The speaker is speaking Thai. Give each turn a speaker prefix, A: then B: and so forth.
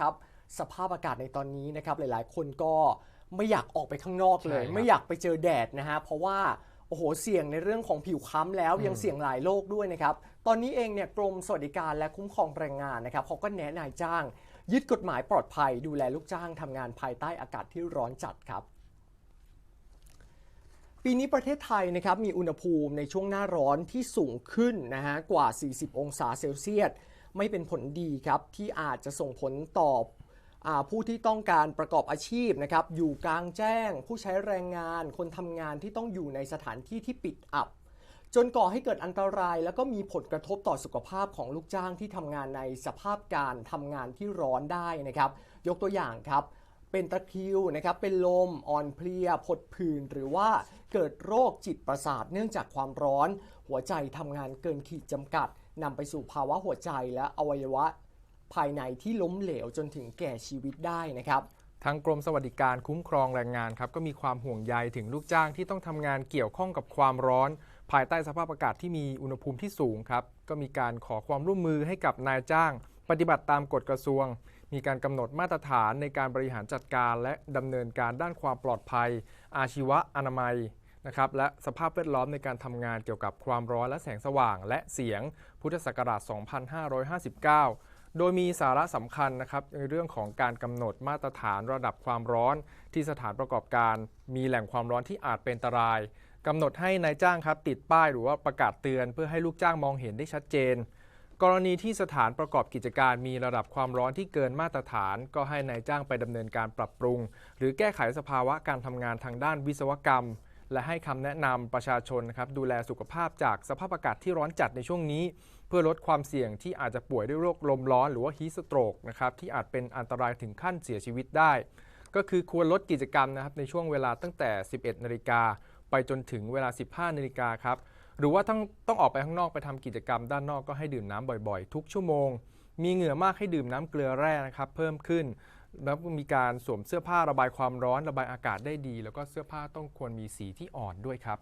A: ครับสภาพอากาศในตอนนี้นะครับหลายๆ คนก็ไม่อยากออกไปข้างนอกเลย
B: ใช่ครับ
A: ไม่อยากไปเจอแดดนะฮะเพราะว่าโอ้โหเสี่ยงในเรื่องของผิวค้ำแล้ว
B: อืม
A: ยังเสี่ยงหลายโรคด้วยนะครับตอนนี้เองเนี่ยกรมสวัสดิการและคุ้มครองแรงงานนะครับเขาก็แนะนายจ้าง ยึดกฎหมายปลอดภัย ดูแลลูกจ้างทำงานภายใต้อากาศที่ร้อนจัดครับ ปีนี้ประเทศไทยนะครับมีอุณหภูมิในช่วงหน้าร้อนที่สูงขึ้นนะฮะกว่า 40 องศาเซลเซียส ไม่เป็นผลดีครับ ที่อาจจะส่งผลต่อผู้ที่ต้องการประกอบอาชีพนะครับอยู่กลางแจ้ง ผู้ใช้แรงงาน คนทำงานที่ต้องอยู่ในสถานที่ที่ปิดอับ จนก่อให้เกิดอันตราย แล้วก็มีผลกระทบต่อสุขภาพของลูกจ้างที่ทำงานในสภาพการทำงานที่ร้อนได้นะครับ ยกตัวอย่างครับ เป็นตะคริวนะครับเป็นลมอ่อนเพลียผดผื่นหรือว่าเกิดโรคจิตประสาทเนื่องจากความร้อน หัวใจทำงานเกินขีดจำกัดนำไปสู่ภาวะหัวใจและอวัยวะ ภายในที่ล้มเหลวจนถึงแก่ชีวิตได้นะครับ
B: ทางกรมสวัสดิการคุ้มครองแรงงานครับก็มีความห่วงใยถึงลูกจ้างที่ต้องทำงานเกี่ยวข้องกับความร้อน ภายใต้สภาพอากาศที่มีอุณหภูมิที่สูงครับก็มีการขอความร่วมมือให้กับนายจ้าง ปฏิบัติตามกฎกระทรวง มีการกำหนดมาตรฐานในการบริหารจัดการและดำเนินการด้านความปลอดภัย อาชีวะอนามัยนะครับและสภาพแวดล้อมในการทำงานเกี่ยวกับความร้อนและแสงสว่าง และเสียงพุทธศักราช 2559 โดยมีสาระสำคัญนะครับในเรื่องของการกำหนดมาตรฐานระดับความร้อน ที่สถานประกอบการ มีแหล่งความร้อนที่อาจเป็นอันตรายกำหนดให้นายจ้างครับติดป้ายหรือว่าประกาศเตือน เพื่อให้ลูกจ้างมองเห็นได้ชัดเจน กรณีที่สถานประกอบกิจการมีระดับความร้อนที่เกินมาตรฐาน ก็ให้นายจ้างไปดำเนินการปรับปรุง หรือแก้ไขสภาวะการทำงานทางด้านวิศวกรรม และให้คำแนะนำประชาชนนะครับดูแลสุขภาพจากสภาพอากาศที่ร้อนจัดในช่วงนี้ เพื่อลดความเสี่ยงที่อาจจะป่วยด้วยโรคลมร้อน หรือว่าฮีสโตรกนะครับที่อาจเป็นอันตรายถึงขั้นเสียชีวิตได้ ก็คือควรลดกิจกรรมนะครับในช่วงเวลาตั้งแต่ 11 นาฬิกาไปจนถึงเวลา 15 นาฬิกาครับ หรือว่าต้องต้องออกไปข้างนอกไปทำกิจกรรมด้านนอกก็ให้ดื่มน้ำบ่อยๆ ทุกชั่วโมง มีเหงื่อมากให้ดื่มน้ำเกลือแร่นะครับเพิ่มขึ้น แล้วมีการสวมเสื้อผ้าระบายความร้อน ระบายอากาศได้ดี แล้วก็เสื้อผ้าต้องควรมีสีที่อ่อนด้วย
A: ครับ